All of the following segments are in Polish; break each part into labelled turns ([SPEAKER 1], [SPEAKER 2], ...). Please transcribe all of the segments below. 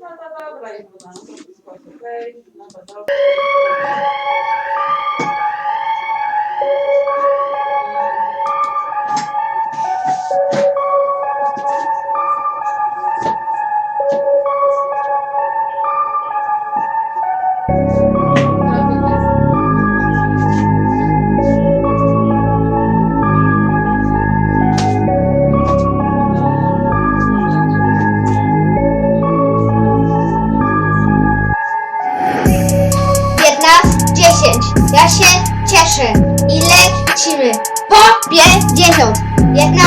[SPEAKER 1] No to dobra, i to jest okej, no to dobra.
[SPEAKER 2] Ja się cieszę. I lecimy. Po pięćdziesiąt. Jedna,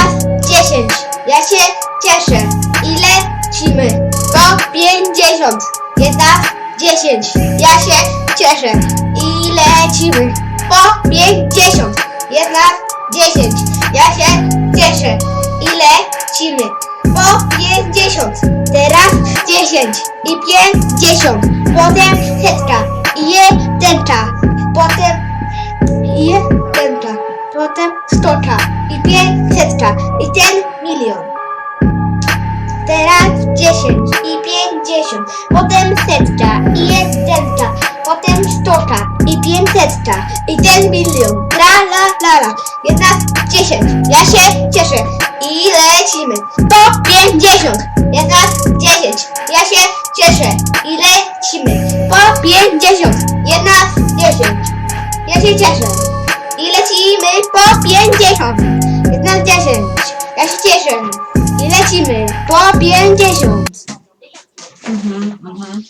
[SPEAKER 2] dziesięć. Ja się cieszę. I lecimy. Po pięćdziesiąt. Jedna, dziesięć. Ja się cieszę. I lecimy. Po pięćdziesiąt. Jedna, dziesięć. Ja się cieszę. I lecimy. Po pięćdziesiąt. Teraz dziesięć. I pięćdziesiąt. Potem jedynka. Potem stoka. I pięćsetka. I ten milion. Teraz dziesięć i pięćdziesiąt, potem setka i jedynka, potem stoka i pięćsetka i ten milion. La la la la. Jedna dziesięć. Ja się cieszę i lecimy. Po pięćdziesiąt. Jedna dziesięć. Ja się cieszę i lecimy. Po pięćdziesiąt. Jedna dziesięć. Ja się cieszę i po pięćdziesiąt. Jedna dziesięć. Ja się cieszę i lecimy po pięćdziesiąt.
[SPEAKER 1] Mhm, mhm.